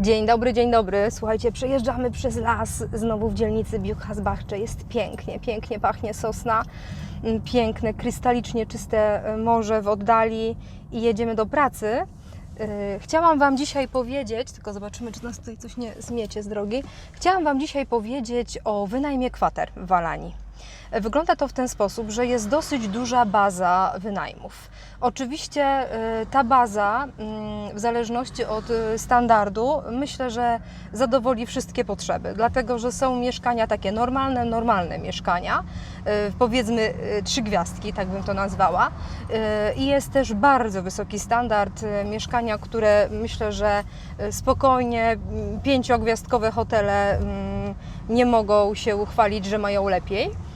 Dzień dobry, dzień dobry. Słuchajcie, przejeżdżamy przez las znowu w dzielnicy Biuchasbachcze. Jest pięknie, pięknie pachnie sosna, mm, piękne, krystalicznie czyste e, morze w oddali i jedziemy do pracy. E, Chciałam Wam dzisiaj powiedzieć, tylko zobaczymy, czy nas tutaj coś nie zmiecie z drogi. Chciałam Wam dzisiaj powiedzieć o wynajmie kwater w Walanii. Wygląda to w ten sposób, że jest dosyć duża baza wynajmów. Oczywiście e, ta baza, mm, w zależności od e, standardu, myślę, że zadowoli wszystkie potrzeby, dlatego że są mieszkania takie normalne, normalne mieszkania, e, powiedzmy trzy gwiazdki, tak bym to nazwała. I jest też bardzo wysoki standard mieszkania, które myślę, że spokojnie mm, pięciogwiazdkowe hotele mm, nie mogą się uchwalić, że mają lepiej.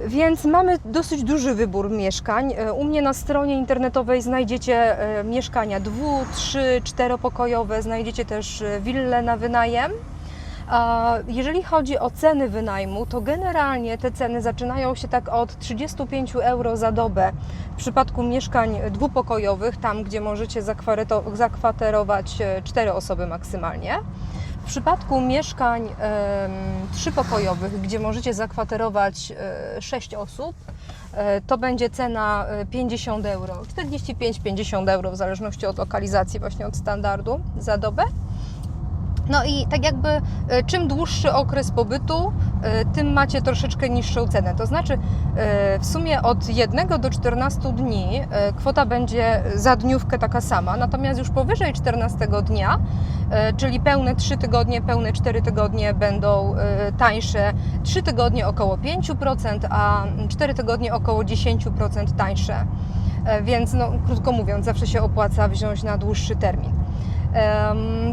Więc mamy dosyć duży wybór mieszkań. E, U mnie na stronie internetowej znajdziecie e, mieszkania dwu, trzy, czteropokojowe, znajdziecie też e, wille na wynajem. Jeżeli chodzi o ceny wynajmu, to generalnie te ceny zaczynają się tak od 35 euro za dobę w przypadku mieszkań dwupokojowych, tam gdzie możecie zakwaterować e, cztery osoby maksymalnie. W przypadku mieszkań trzypokojowych, gdzie możecie zakwaterować e, 6 osób, e, to będzie cena e, 50 euro, 45-50 euro w zależności od lokalizacji, właśnie od standardu za dobę. No i tak jakby e, czym dłuższy okres pobytu, e, tym macie troszeczkę niższą cenę. To znaczy e, w sumie od 1 do 14 dni e, kwota będzie za dniówkę taka sama, natomiast już powyżej 14 dnia, czyli pełne 3 tygodnie, pełne 4 tygodnie będą tańsze, 3 tygodnie około 5%, a 4 tygodnie około 10% tańsze. Więc no, krótko mówiąc, zawsze się opłaca wziąć na dłuższy termin.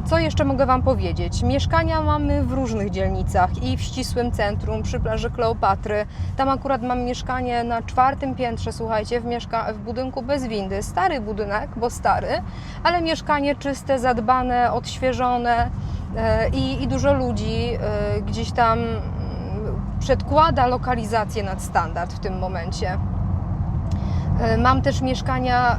Co jeszcze mogę Wam powiedzieć? Mieszkania mamy w różnych dzielnicach i w ścisłym centrum, przy plaży Kleopatry. Tam akurat mam mieszkanie na czwartym piętrze, słuchajcie, w, mieszka- w budynku bez windy. Stary budynek, bo stary, ale mieszkanie czyste, zadbane, odświeżone e, i, i dużo ludzi e, gdzieś tam mm, przedkłada lokalizację nad standard w tym momencie. E, Mam też mieszkania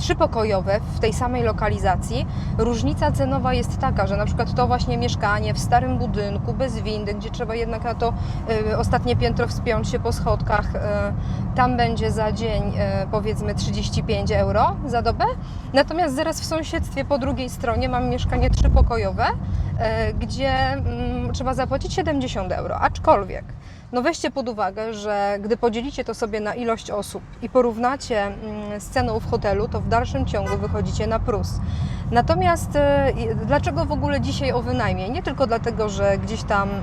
trzypokojowe w tej samej lokalizacji. Różnica cenowa jest taka, że na przykład to właśnie mieszkanie w starym budynku, bez windy, gdzie trzeba jednak na to y, ostatnie piętro wspiąć się po schodkach, y, tam będzie za dzień y, powiedzmy 35 euro za dobę. Natomiast zaraz w sąsiedztwie po drugiej stronie mam mieszkanie trzypokojowe, y, gdzie mm, trzeba zapłacić 70 euro. Aczkolwiek no weźcie pod uwagę, że gdy podzielicie to sobie na ilość osób i porównacie mm, z ceną w hotelu, to w dalszym ciągu wychodzicie na plus. Natomiast i- dlaczego w ogóle dzisiaj o wynajmie? Nie tylko dlatego, że gdzieś tam e,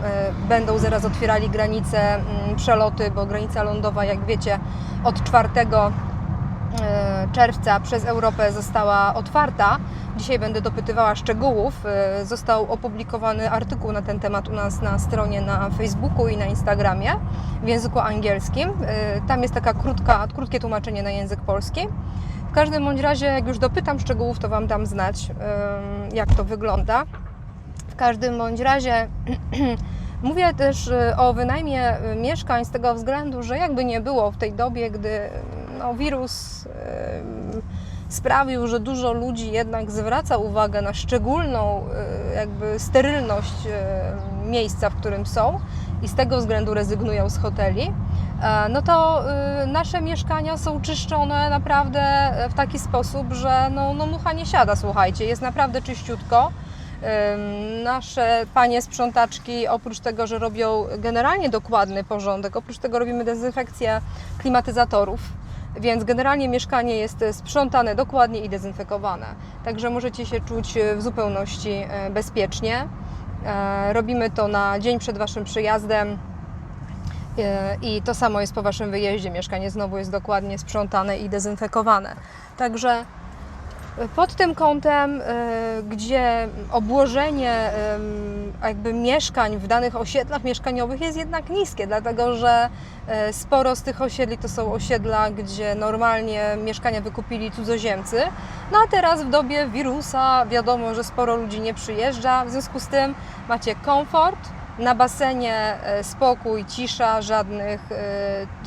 będą zaraz otwierali granice, mm, przeloty, bo granica lądowa, jak wiecie, od 4 e, czerwca przez Europę została otwarta. Dzisiaj będę dopytywała szczegółów. E, Został opublikowany artykuł na ten temat u nas na stronie na Facebooku i na Instagramie w języku angielskim. E, Tam jest taka krótka, krótkie tłumaczenie na język polski. W każdym bądź razie, jak już dopytam szczegółów, to Wam dam znać, em, jak to wygląda. W każdym bądź razie mówię też o wynajmie mieszkań z tego względu, że jakby nie było w tej dobie, gdy no, wirus sprawił, że dużo ludzi jednak zwraca uwagę na szczególną e, jakby sterylność e, miejsca, w którym są i z tego względu rezygnują z hoteli, e, no to nasze mieszkania są czyszczone naprawdę w taki sposób, że no, no mucha nie siada, słuchajcie, jest naprawdę czyściutko. Nasze panie sprzątaczki, oprócz tego, że robią generalnie dokładny porządek, oprócz tego robimy dezynfekcję klimatyzatorów, więc generalnie mieszkanie jest sprzątane dokładnie i dezynfekowane. Także możecie się czuć w zupełności e, bezpiecznie. E, Robimy to na dzień przed Waszym przyjazdem. E, I to samo jest po Waszym wyjeździe. Mieszkanie znowu jest dokładnie sprzątane i dezynfekowane. Także pod tym kątem, e, gdzie obłożenie jakby mieszkań w danych osiedlach mieszkaniowych jest jednak niskie, dlatego że e, sporo z tych osiedli to są osiedla, gdzie normalnie mieszkania wykupili cudzoziemcy. No a teraz w dobie wirusa wiadomo, że sporo ludzi nie przyjeżdża, w związku z tym macie komfort, na basenie e, spokój, cisza, żadnych,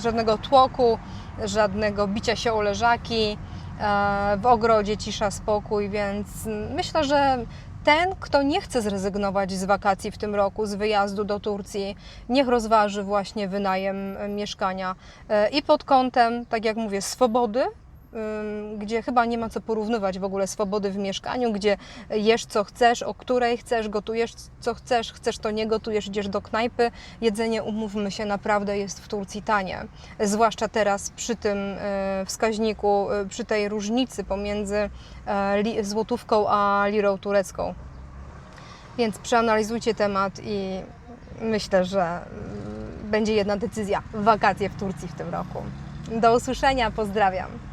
żadnego tłoku, żadnego bicia się o leżaki. E, W ogrodzie cisza, spokój, więc myślę, że ten, kto nie chce zrezygnować z wakacji w tym roku, z wyjazdu do Turcji, niech rozważy właśnie wynajem mieszkania. E, i pod kątem, tak jak mówię, swobody, gdzie chyba nie ma co porównywać w ogóle swobody w mieszkaniu, gdzie jesz co chcesz, o której chcesz, gotujesz co chcesz, chcesz to nie gotujesz, idziesz do knajpy. Jedzenie, umówmy się, naprawdę jest w Turcji tanie. Zwłaszcza teraz przy tym e, wskaźniku, e, przy tej różnicy pomiędzy e, złotówką a lirą turecką. Więc przeanalizujcie temat i myślę, że mm, będzie jedna decyzja. Wakacje w Turcji w tym roku. Do usłyszenia, pozdrawiam.